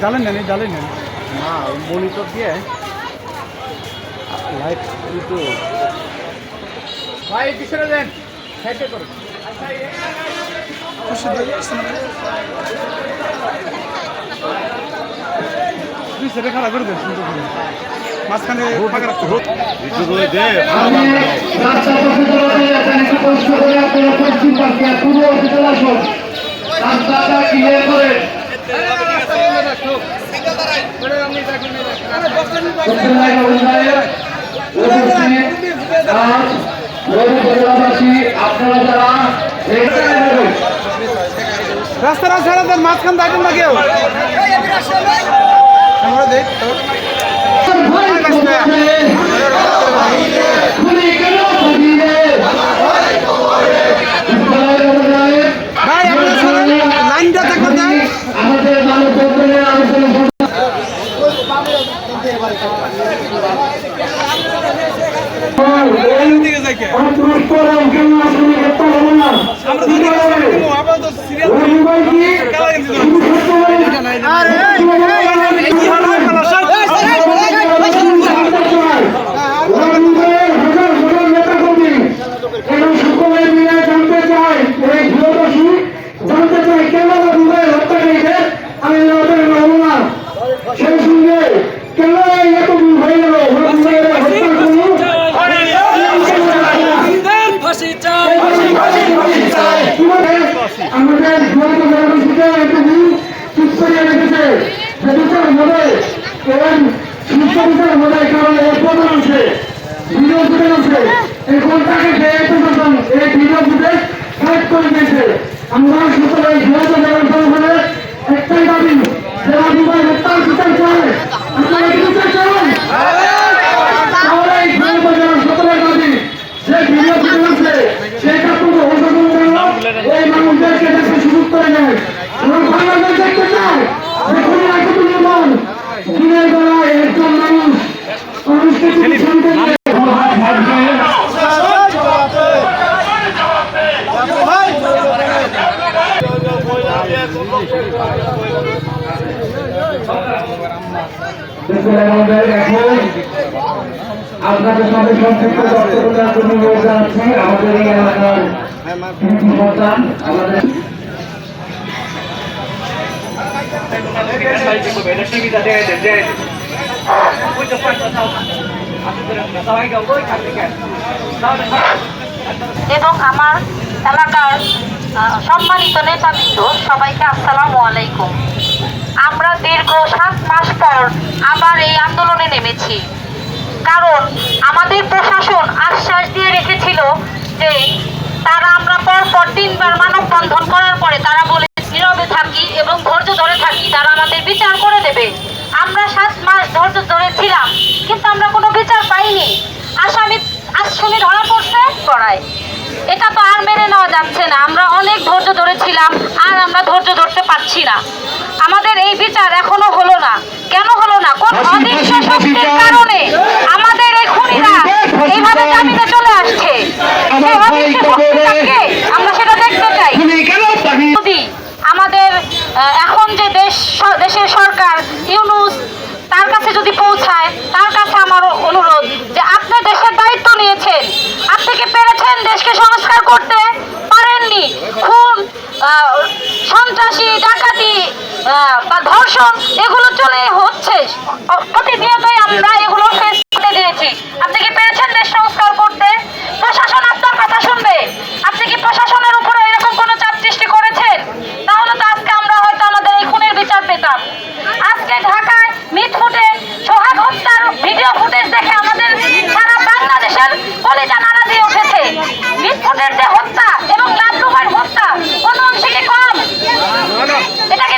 জ্বালেন নেন জ্বালেন নেন। না মনিটর দিয়ে। লাইট কিন্তু ভাই পিছনে দেন। সাইডে করুন। দুই সেটা খারাপ করে দেন মাঝখানে রাস্তাটা ক্লিয়ার করে? রাস্তাটা ছেড়ে দেন মাঝখান থাকেন না কেউ? আমরা দেখ এখন তাকে পেয়ে প্রশাসন এই নেয় এবং বাংলাদেশ দেখতে চায় একটু নির্মাণ দিনের বেলায় একজন মানুষ মানুষকে তিনি শুনতে আপনাদের সাথে সংক্ষিপ্ত বক্তব্য আমাদের এই এলাকার আমাদের এবং আমার এলাকার সম্মানিত নেতাবৃন্দ, সবাইকে আসসালামু আলাইকুম। আমরা দীর্ঘ সাত মাস পর আবার এই আন্দোলনে নেমেছি। কারণ আমাদের প্রশাসন আশ্বাস দিয়ে রেখেছিল যে তারা আমরা পর পর তিনবার মানববন্ধন করার পরে তারা বলে নীরবে থাকি এবং ধৈর্য ধরে থাকি তারা আমাদের বিচার করে দেবে। আমরা সাত মাস ধৈর্য ধরেছিলাম কিন্তু আমরা কোনো বিচার পাইনি। আসামি আসামি ধরা পড়ছে পড়ায় এটা তো আর মেনে নেওয়া যাচ্ছে না। আমরা অনেক ধৈর্য ধরেছিলাম আর আমরা ধৈর্য ধরতে পারছি না। আমাদের এই বিচার এখনও হলো না। কেন হলো না? কোন অদৃশ্য শক্তির কারণে আমাদের এই খুনিরা এইভাবে জামিনে চলে আসছে। করতে পারেননি। খুন সন্ত্রাসী ডাকাতি বা ধর্ষণ এগুলো চলে হচ্ছে। প্রতিনিয়তই আমরা এগুলো ফেস পরিবারের যে হত্যা এবং লাভ হত্যা কোনো অংশে কম? এটাকে